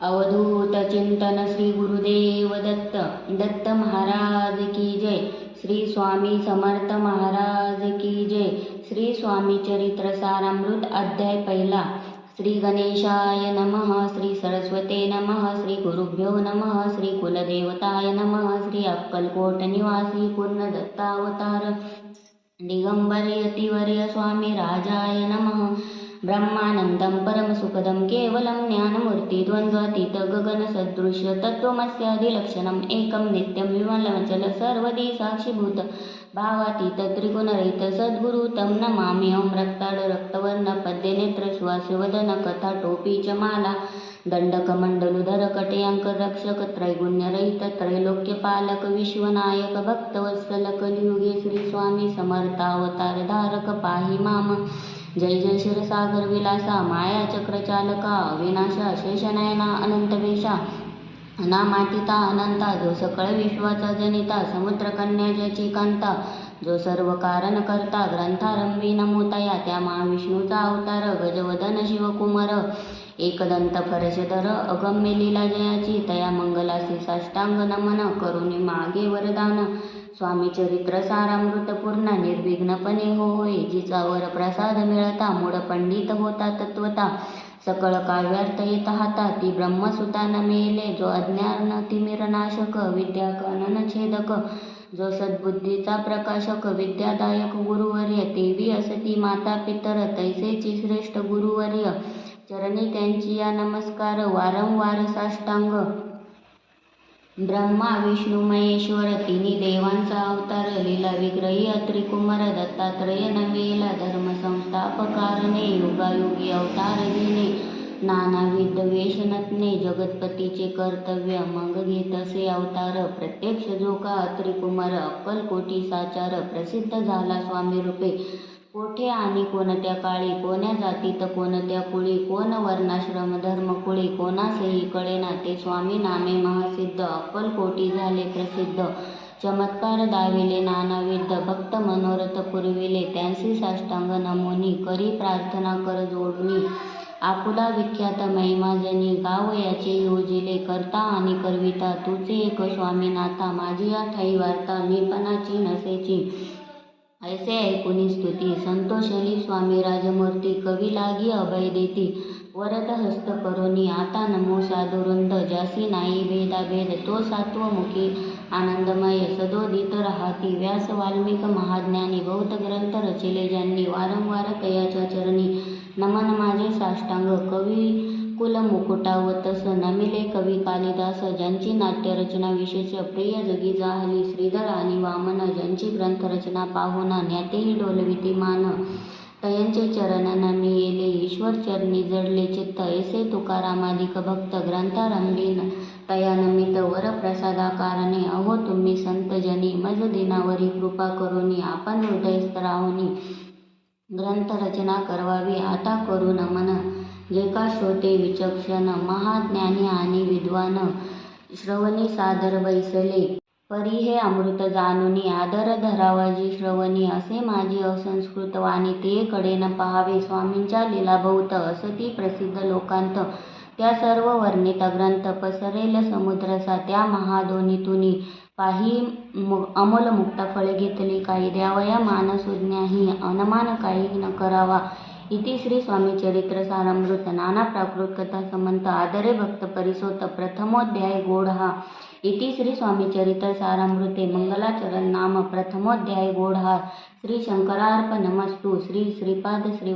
अवधूत चिंतन श्री गुरुदेव दत्त दत्त महाराज की जय. श्री स्वामी समर्थ महाराज की जय. श्री स्वामी चरित्र सारामृत अध्याय पहिला. श्री गणेशाय नमः श्री सरस्वते नमः श्री गुरुभ्यो नमः श्री कुलदेवताय नमः श्री अक्कलकोट निवासी पूर्ण दत्तावतार दिगंबर यतिवर्य स्वामी राजाय नमः. ब्रह्मानन्दं परमसुखदं केवलं ज्ञानमूर्ति द्वन्द्वातीत गगनसदृश्य एकं नित्यं विमलमचल सर्वदी साक्षीभूत भावातीत त्रिगुणरहित सद्गुरु तं नमामि। ॐ रक्ताड रक्तवर्ण पद्य कथा टोपी च माला दंडकमंडलुधर रक्षक त्रैगुण्यरहित त्रैलोक्यपालक विश्वनायक भक्तवत्सलकलियुगे श्रीस्वामी समर्थावतार धारक पाहि माम। जय जय क्षीरसागर विलासा माया चक्रचालका विनाशा शेषनयना अनंतवेशा अनामातिता अनंता जो सकळ विश्वाचा जनिता समुद्रकन्या ज्याची कांता जो सर्व कारण करता ग्रंथारंभी नमोतया त्या महाविष्णूचा अवतार गजवदन शिवकुमार एकदंत फरशधर अगम्य लीला जयाची तया मंगलासी साष्टांग नमन करुणी मागे वरदान. स्वामी चरित्र सारामृत पूर्ण निर्विघ्नपणे हो होय जिचा वर प्रसाद मिळता मूळ पंडित होता तत्वता. सकळ काव्यार्थ येत हाता ती ब्रह्मसुतान मेले जो अज्ञान तिमिरनाशक विद्या छेदक. जो सद्बुद्धीचा प्रकाशक हो विद्यादायक गुरुवर्य देवी असती माता पितर तैसेची श्रेष्ठ गुरुवर्य चरणी त्यांची या नमस्कार वारंवार साष्टांग. ब्रह्मा विष्णू महेश्वर तिन्ही देवांचा अवतार लीला विग्रही अत्रिकुमार दत्तात्रय नवेला धर्म संस्थापकारणे युगायुगी अवतार घेणे नानाविध वेशनत्ने जगतपतीचे कर्तव्य मग घेत असे अवतार. प्रत्यक्ष जोका त्रिकुमार अक्कलकोटी साचार प्रसिद्ध झाला स्वामी रूपे. कोठे आणि कोणत्या काळी कोण्या जातीत कोणत्या कुळी कोण वर्णाश्रम धर्म कुळी कोणासही कळेना ते स्वामी नामे महासिद्ध. अक्कलकोटी झाले प्रसिद्ध. चमत्कार दाविले नानाविध भक्त मनोरथ पुरविले. त्यांसी साष्टांग नमोनी करी प्रार्थना कर जोडणी. आपुला विख्यात महिमाजनी गाव याचे योजिले करता आणि करविता. तुझे एक स्वामीनाथा माझी या ठाई वार्ता निपणाची नसेची. ऐसे ऐकुनी स्तुती. संतोषली स्वामी राजमूर्ती कवी लागी अभय देती. वरद हस्त करोनी आता नमो साधुरुंद जासी नाही भेदाभेद तो सात्वमुखी. आनंदमय सदोदित राहती. व्यास वाल्मिक महाज्ञानी बौद्ध ग्रंथ रचिले ज्यांनी वारंवार कयाच्या चरणी नमन माझे साष्टांग कवी कुल मुकुटावतस नमिले कवी कालिदास ज्यांची नाट्यरचना विशेष प्रिय जगी जाहली श्रीधर आणि वामन ज्यांची ग्रंथरचना पाहुन ज्ञातेही डोलविती मान. तयांचे चरण मी येले ईश्वर चरणी जडले चित्त ऐसे तुकारामादिक भक्त ग्रंथारंभी तया तयानमित वर प्रसादाकारणे अहो तुम्ही संतजनी मज दिनावरी कृपा करुनी आपण हृदयस्थराहुनी ग्रंथरचना करवावी आता करू नमन. जे का श्रोते विचक्षण महाज्ञानी आणि विद्वान श्रवणी सादर बैसले. परी हे अमृत जाणुनी आदर धरावाजी श्रवणी असे माझी असंस्कृत वाणी ते कडेन पहावे. स्वामींच्या लीलाभोवत असती प्रसिद्ध लोकांत त्या सर्व वर्णित ग्रंथ पसरेल समुद्रसा त्या महादोनीतुनी काही अमोल मुक्त फळे घेतली. काही द्यावया मानसुज्ञाही अनमान काही न करावा. इति श्री स्वामी चरित्र सारामृत. नाना प्राकृत कथा समंत. आदरे भक्त परिसोत. प्रथमोध्याय गोड हा. इति श्री स्वामी चरित्र सारामृते. मंगलाचरण नाम प्रथमोध्याय गोड हा. श्री शंकरार्पणमस्तु. श्री श्रीपाद श्री